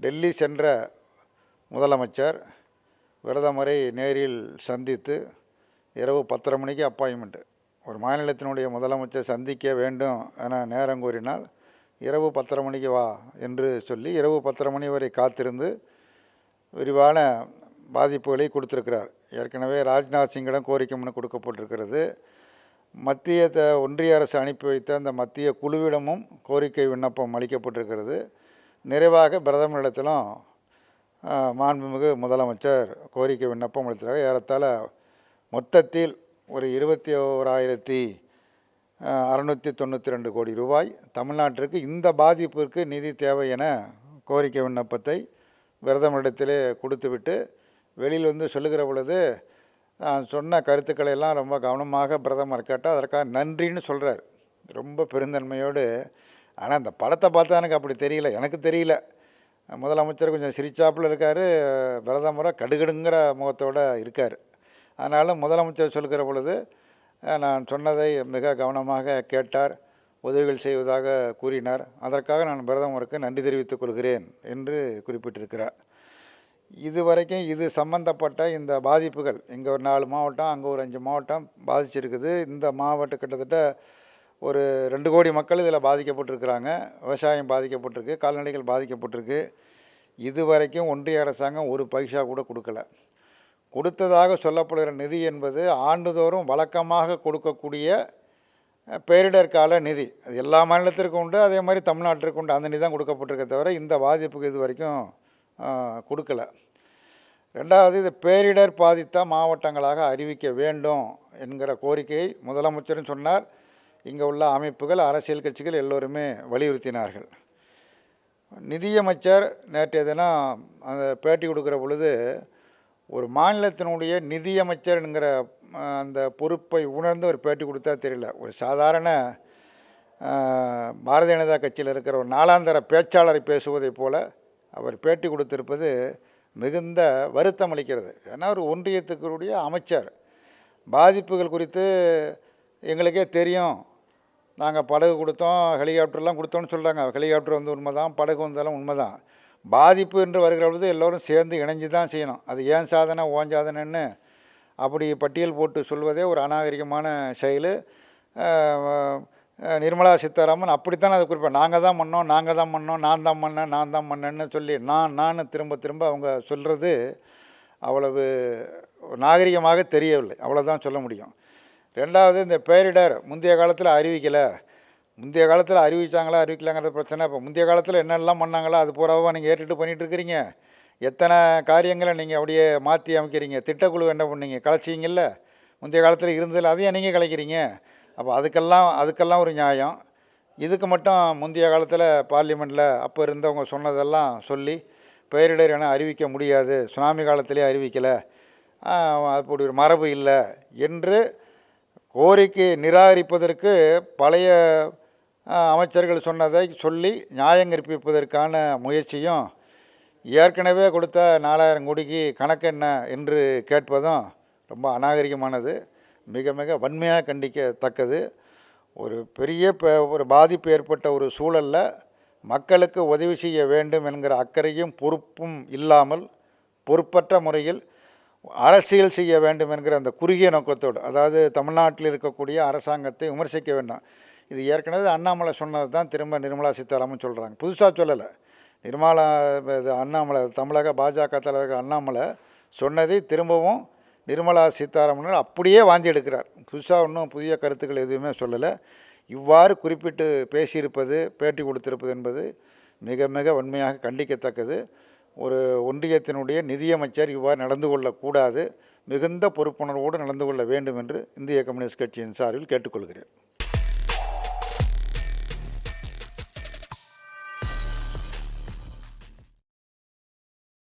டெல்லி சென்ற முதலமைச்சர் பிரதமரை நேரில் சந்தித்து இரவு பத்தரை மணிக்கு அப்பாயின்மெண்ட்டு ஒரு மாநிலத்தினுடைய முதலமைச்சர் சந்திக்க வேண்டும் என நேரம் கூறினால் இரவு பத்தரை மணிக்கு வா என்று சொல்லி இரவு பத்தரை மணி வரை காத்திருந்து விரிவான பாதிப்புகளை கொடுத்துருக்கிறார். ஏற்கனவே ராஜ்நாத் சிங்கிடம் கோரிக்கை மனு கொடுக்கப்பட்டிருக்கிறது. மத்திய ஒன்றிய அரசு அனுப்பி வைத்த அந்த மத்திய குழுவிடமும் கோரிக்கை விண்ணப்பம் அளிக்கப்பட்டிருக்கிறது. நிறைவாக பிரதமரிடத்திலும் மாண்புமிகு முதலமைச்சர் கோரிக்கை விண்ணப்பம் அளித்தார் ஏறத்தாழ மொத்தத்தில் ஒரு இருபத்தி ஓராயிரத்தி அறநூற்றி தொண்ணூற்றி ரெண்டு கோடி ரூபாய். தமிழ்நாட்டிற்கு இந்த பாதிப்பிற்கு நிதி தேவை என கோரிக்கை விண்ணப்பத்தை விரதமிடத்திலே கொடுத்துவிட்டு வெளியில் வந்து சொல்லுகிற பொழுது நான் சொன்ன கருத்துக்களை எல்லாம் ரொம்ப கவனமாக பிரதமர் கேட்டால் அதற்காக நன்றின்னு சொல்கிறார் ரொம்ப பெருந்தன்மையோடு ஆனால் அந்த படத்தை பார்த்தா எனக்கு அப்படி தெரியல. எனக்கு தெரியல. முதலமைச்சர் கொஞ்சம் சிரிச்சாப்பில் இருக்கார். பிரதமரை கடுகடுங்கிற முகத்தோட இருக்கார். அதனால் முதலமைச்சர் சொல்கிற பொழுது நான் சொன்னதை மிக கவனமாக கேட்டார். உதவிகள் செய்வதாக கூறினார். அதற்காக நான் பிரதமருக்கு நன்றி தெரிவித்துக் கொள்கிறேன் என்று குறிப்பிட்டிருக்கிறார். இதுவரைக்கும் இது சம்பந்தப்பட்ட இந்த பாதிப்புகள் இங்கே ஒரு நாலு மாவட்டம் அங்கே ஒரு அஞ்சு மாவட்டம் பாதிச்சிருக்குது. இந்த மாவட்டம் கிட்டத்தட்ட ஒரு ரெண்டு கோடி மக்கள் இதில் பாதிக்கப்பட்டிருக்கிறாங்க. விவசாயம் பாதிக்கப்பட்டிருக்கு கால்நடைகள் பாதிக்கப்பட்டிருக்கு. இது வரைக்கும் ஒன்றிய அரசாங்கம் ஒரு பைசா கூட கொடுக்கல. கொடுத்ததாக சொல்லப்படுகிற நிதி என்பது ஆண்டுதோறும் வழக்கமாக கொடுக்கக்கூடிய பேரிடர் கால நிதி. அது எல்லா மாநிலத்திற்கும் உண்டு அதே மாதிரி தமிழ்நாட்டிற்கு உண்டு. அந்த நிதி தான் கொடுக்கப்பட்டிருக்க தவிர இந்த பாதிப்புக்கு இது வரைக்கும் கொடுக்கல. ரெண்டாவது இது பேரிடர் பாதித்த மாவட்டங்களாக அறிவிக்க வேண்டும் என்கிற கோரிக்கையை முதலமைச்சரும் சொன்னார். இங்கே உள்ள அமைப்புகள் அரசியல் கட்சிகள் எல்லோருமே வலியுறுத்தினார்கள். நிதியமைச்சர் நேற்றைய தினம் அந்த பேட்டி கொடுக்குற பொழுது ஒரு மாநிலத்தினுடைய நிதியமைச்சருங்கிற அந்த பொறுப்பை உணர்ந்து ஒரு பேட்டி கொடுத்தா தெரியல. ஒரு சாதாரண பாரதிய ஜனதா கட்சியில் இருக்கிற ஒரு நாளாந்தர பேச்சாளரை பேசுவதைப் போல அவர் பேட்டி கொடுத்திருப்பது மிகுந்த வருத்தம் அளிக்கிறது. ஏன்னா ஒரு ஒன்றியத்துக்குரிய அமைச்சர். பாதிப்புகள் குறித்து எங்களுக்கே தெரியும். நாங்கள் படகு கொடுத்தோம் ஹெலிகாப்டர்லாம் கொடுத்தோன்னு சொல்கிறாங்க ஹெலிகாப்டர் வந்து உண்மை தான் படகு வந்தாலும் உண்மை தான் பாதிப்பு என்று வருகிற பொழுது எல்லோரும் சேர்ந்து இணைஞ்சு தான் செய்யணும். அது ஏன் சாதனை ஓன் சாதனைன்னு அப்படி பட்டியல் போட்டு சொல்வதே ஒரு அநாகரிகமான செயல். நிர்மலா சீதாராமன் அப்படித்தான் அதை குறிப்பாக நாங்கள் தான் பண்ணோம் நாங்கள் தான் பண்ணோம் நான் தான் பண்ணேன் நான் தான் பண்ணேன்னு சொல்லி நான் நான் திரும்ப திரும்ப அவங்க சொல்கிறது அவ்வளவு நாகரிகமாக தெரியவில்லை. அவ்வளோதான் சொல்ல முடியும். ரெண்டாவது இந்த பேரிடர் முந்தைய காலத்தில் அறிவிக்கலை. முந்தைய காலத்தில் அறிவிச்சாங்களா அறிவிக்கலாங்கிறது பிரச்சனை. இப்போ முந்தைய காலத்தில் என்னெல்லாம் பண்ணாங்களோ அது பூராவாக நீங்கள் ஏற்றுட்டு பண்ணிகிட்டு இருக்கிறீங்க எத்தனை காரியங்களை நீங்கள் அப்படியே மாற்றி அமைக்கிறீங்க? திட்டக்குழு என்ன பண்ணீங்க? கலைச்சிங்கல்ல? முந்தைய காலத்தில் இருந்ததில் அதையும் நீங்கள் கலைக்கிறீங்க. அப்போ அதுக்கெல்லாம் அதுக்கெல்லாம் ஒரு நியாயம். இதுக்கு மட்டும் முந்தைய காலத்தில் பார்லிமெண்ட்டில் அப்போ இருந்தவங்க சொன்னதெல்லாம் சொல்லி பேரிடர் என அறிவிக்க முடியாது. சுனாமி காலத்திலே அறிவிக்கலை. அப்படி ஒரு மரபு இல்லை. என்று கோரிக்கை நிராகரிப்பதற்கு பழைய அமைச்சர்கள் சொன்னதை சொல்லி நியாயங்கற்பிப்பதற்கான முயற்சியும் ஏற்கனவே கொடுத்த நாலாயிரம் கோடிக்கு கணக்கு என்ன என்று கேட்பதும் ரொம்ப அநாகரிகமானது. மிக மிக வன்மையாக கண்டிக்கத்தக்கது. ஒரு பெரிய ஒரு பாதிப்பு ஏற்பட்ட ஒரு சூழலில் மக்களுக்கு உதவி செய்ய வேண்டும் என்கிற அக்கறையும் பொறுப்பும் இல்லாமல் பொறுப்பற்ற முறையில் அரசியல் செய்ய வேண்டும் என்கிற அந்த குறுகிய நோக்கத்தோடு அதாவது தமிழ்நாட்டில் இருக்கக்கூடிய அரசாங்கத்தை விமர்சிக்க வேண்டாம். இது ஏற்கனவே அண்ணாமலை சொன்னது தான் திரும்ப நிர்மலா சீதாராமன் சொல்கிறாங்க புதுசாக சொல்லலை. நிர்மலா இது அண்ணாமலை தமிழக பாஜக தலைவர் அண்ணாமலை சொன்னதை திரும்பவும் நிர்மலா சீதாராமன் அப்படியே வாந்தி எடுக்கிறார். புதுசாக ஒன்றும் புதிய கருத்துக்கள் எதுவுமே சொல்லலை. இவ்வாறு குறிப்பிட்டு பேசியிருப்பது பேட்டி கொடுத்திருப்பது என்பது மிக மிக வன்மையாக கண்டிக்கத்தக்கது. ஒரு ஒன்றியத்தினுடைய நிதியமைச்சர் இவ்வாறு நடந்து கொள்ளக்கூடாது. மிகுந்த பொறுப்புணர்வோடு நடந்து கொள்ள வேண்டும் என்று இந்திய கம்யூனிஸ்ட் கட்சியின் சார்பில் கேட்டுக்கொள்கிறேன்.